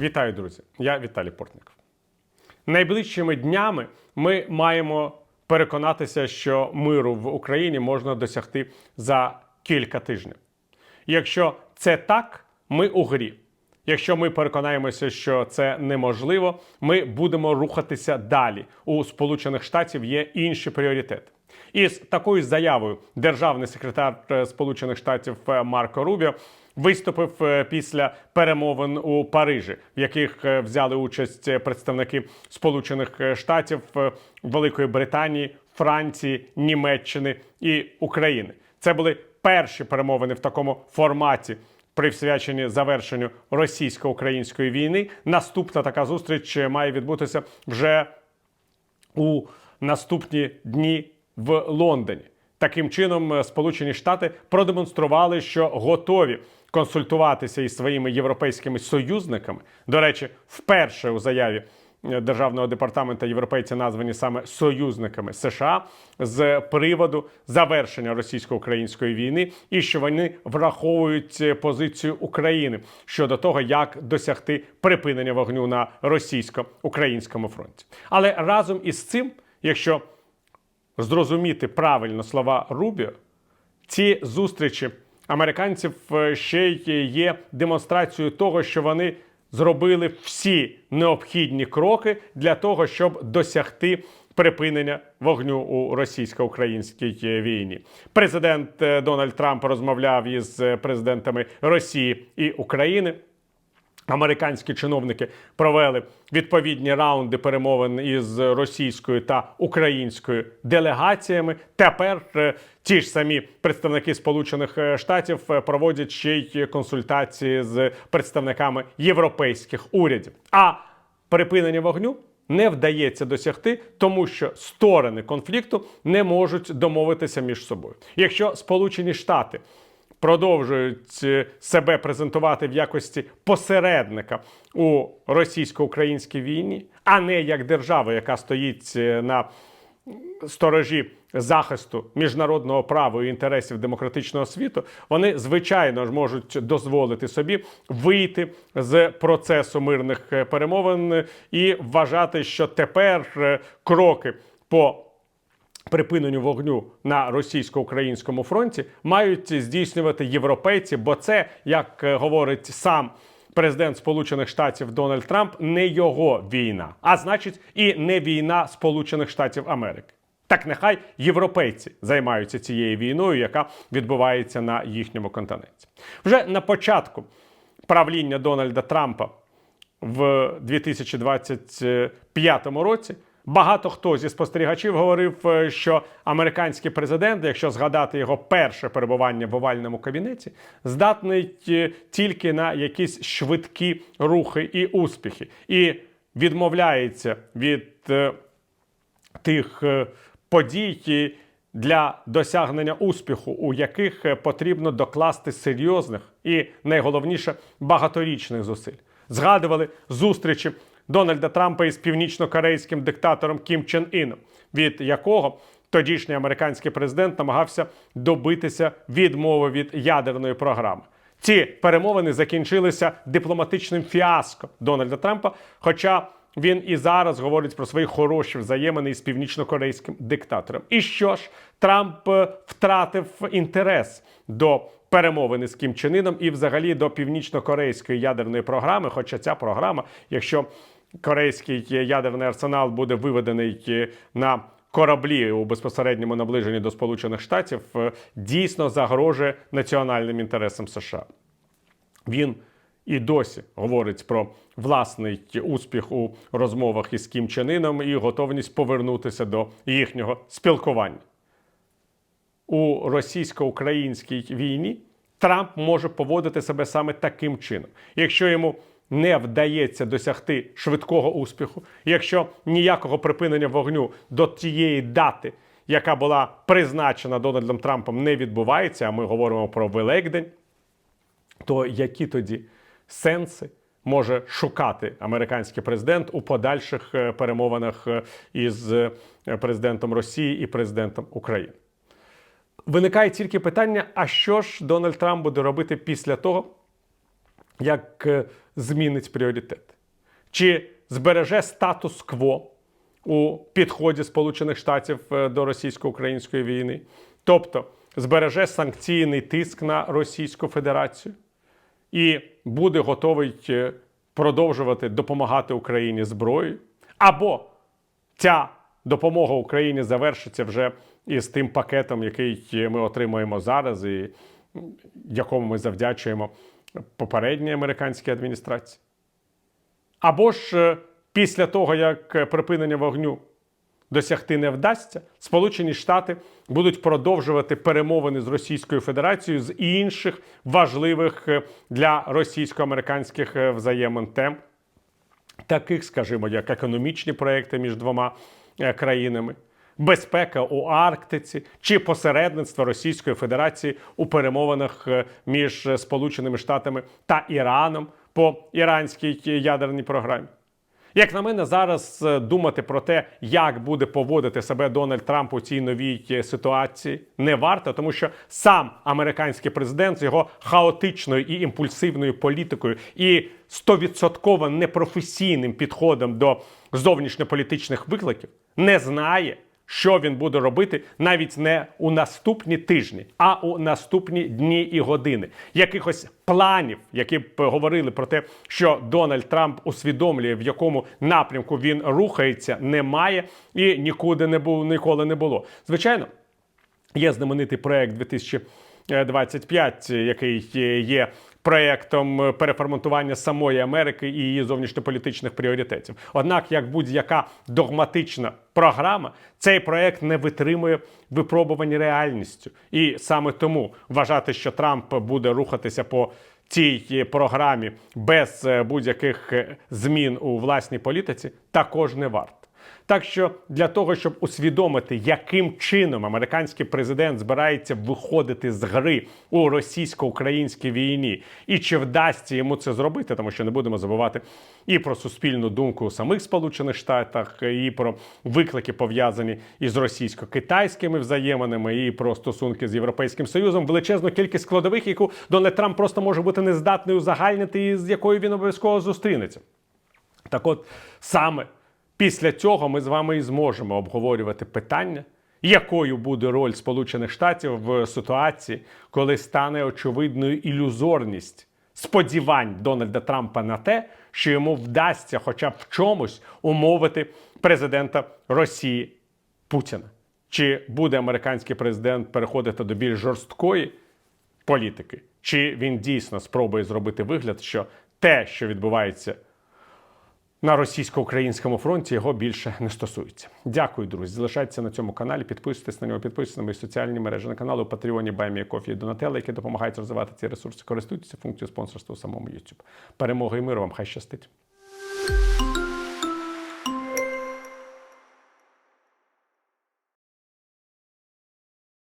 Вітаю, друзі! Я Віталій Портников. Найближчими днями ми маємо переконатися, що миру в Україні можна досягти за кілька тижнів. Якщо це так, ми у грі. Якщо ми переконаємося, що це неможливо, ми будемо рухатися далі. У Сполучених Штатів є інші пріоритети. Із такою заявою державний секретар е, Сполучених Штатів е, Марко Рубіо виступив е, після перемовин у Парижі, в яких взяли участь представники Сполучених Штатів, Великої Британії, Франції, Німеччини і України. Це були перші перемовини в такому форматі. Присвячені завершенню російсько-української війни. Наступна така зустріч має відбутися вже у наступні дні в Лондоні. Таким чином, е, Сполучені Штати продемонстрували, що готові консультуватися із своїми європейськими союзниками. До речі, вперше у заяві е, Державного департаменту європейці названі саме союзниками США з приводу завершення російсько-української війни, і що вони враховують е, позицію України щодо того, як досягти припинення вогню на російсько-українському фронті. Але разом із цим, якщо зрозуміти правильно слова Рубіо, ці зустрічі американців е, ще є демонстрацією того, що вони зробили всі необхідні кроки для того, щоб досягти припинення вогню у російсько-українській е, війні. Президент е, Дональд Трамп розмовляв із президентами Росії і України. Американські чиновники провели відповідні раунди перемовин із російською та українською делегаціями. Тепер е, ті ж самі представники Сполучених е, Штатів е, проводять ще й консультації з представниками європейських урядів. А припинення вогню не вдається досягти, тому що сторони конфлікту не можуть домовитися між собою. Якщо Сполучені Штати продовжують е, себе презентувати в якості посередника у російсько-українській війні, а не як держава, яка стоїть е, на сторожі захисту міжнародного права і інтересів демократичного світу, вони звичайно ж можуть дозволити собі вийти з процесу мирних е, перемовин і вважати, що тепер кроки по припиненню вогню на російсько-українському фронті мають здійснювати європейці, бо це, як е, говорить сам президент Сполучених Штатів Дональд Трамп, не його війна, а значить, і не війна Сполучених Штатів Америки. Так нехай європейці займаються цією війною, яка відбувається на їхньому континенті. Вже на початку правління Дональда Трампа в 2025 році. Багато хто зі спостерігачів говорив, е, що американський президент, якщо згадати його перше перебування в овальному кабінеті, здатний е, тільки на якісь швидкі рухи і успіхи, і відмовляється від е, тих подій, для досягнення успіху, у яких потрібно докласти серйозних і найголовніше багаторічних зусиль. Згадували зустрічі Дональда Трампа із північно-корейським диктатором Кім Чен Іном, від якого тодішній американський президент намагався добитися відмови від ядерної програми. Ці перемовини закінчилися дипломатичним фіаско Дональда Трампа. Хоча він і зараз говорить про свої хороші взаємини із північно-корейським диктатором. І що ж, Трамп е, втратив інтерес до перемовини з Кім Чен Іном і взагалі до північно-корейської ядерної програми. Хоча ця програма, якщо корейський ядерний арсенал буде виведений е, на кораблі у безпосередньому наближенні до Сполучених Штатів, е, дійсно загрожує національним інтересам США. Він і досі говорить про власний успіх у розмовах із Кім Чен Іном і готовність повернутися до їхнього спілкування. У російсько-українській війні Трамп може поводити себе саме таким чином. Якщо йому не вдається досягти швидкого успіху, якщо ніякого припинення вогню до тієї дати, яка була призначена Дональдом Трампом, не відбувається, а ми говоримо про Великдень, то які тоді сенси може шукати американський президент у подальших е, перемовинах е, із е, президентом Росії і президентом України? Виникає тільки питання: а що ж Дональд Трамп буде робити після того, як е, змінить пріоритети? Чи збереже статус-кво у підході Сполучених Штатів е, до російсько-української війни? Тобто збереже санкційний тиск на Російську Федерацію і буде готовий е, продовжувати допомагати Україні зброєю? Або ця допомога Україні завершиться вже із тим пакетом, який ми отримуємо зараз, і якому ми завдячуємо попередній американській адміністрації. Або ж е, після того, як е, припинення вогню досягти не вдасться, Сполучені Штати будуть продовжувати перемовини з Російською Федерацією з інших важливих е, для російсько-американських взаємин тем таких, скажімо, як економічні проекти між двома країнами, безпека у Арктиці чи посередництво Російської Федерації у перемовинах е, між е, Сполученими Штатами та Іраном по іранській ядерній програмі. Як на мене, зараз е, думати про те, як буде поводити себе Дональд Трамп у цій новій е, ситуації, не варто, тому що сам американський президент з його хаотичною і імпульсивною політикою і стовідсотково непрофесійним підходом до зовнішньополітичних викликів не знає, що він буде робити навіть не у наступні тижні, а у наступні дні і години. Якихось планів, які б говорили про те, що Дональд Трамп усвідомлює, в якому напрямку він рухається, немає і нікуди не було, ніколи не було. Звичайно, Є знаменитий проект 2025, який є проектом переформатування самої Америки і її зовнішньополітичних пріоритетів. Однак, як будь-яка догматична програма, цей проект не витримує випробувань реальністю. І саме тому вважати, що Трамп буде рухатися по цій програмі без е, будь-яких е, змін у власній політиці, також не варто. Так що для того, щоб усвідомити, яким чином американський президент збирається виходити з гри у російсько-українській війні, і чи вдасться йому це зробити, тому що не будемо забувати і про суспільну думку у самих Сполучених Штатах, і про виклики пов'язані із російсько-китайськими взаєминами, і про стосунки з Європейським Союзом, величезну кількість складових, яку Дональд Трамп просто може бути нездатний узагальнити, і з якою він обов'язково зустрінеться. Так от саме після цього ми з вами і зможемо обговорювати питання, якою буде роль Сполучених Штатів в ситуації, коли стане очевидною ілюзорність сподівань Дональда Трампа на те, що йому вдасться, хоча б в чомусь умовити президента Росії Путіна. Чи буде американський президент переходити до більш жорсткої політики, чи він дійсно спробує зробити вигляд, що те, що відбувається на російсько-українському фронті його більше не стосується. Дякую, друзі. Залишайтеся на цьому каналі, підписуйтесь на нього, підписуйтесь на мої соціальні мережі на каналу Патреоні Баймія Кофі і які допомагають розвивати ці ресурси. Користуйтеся функцією спонсорства у самому YouTube. Перемоги і миру вам хай щастить.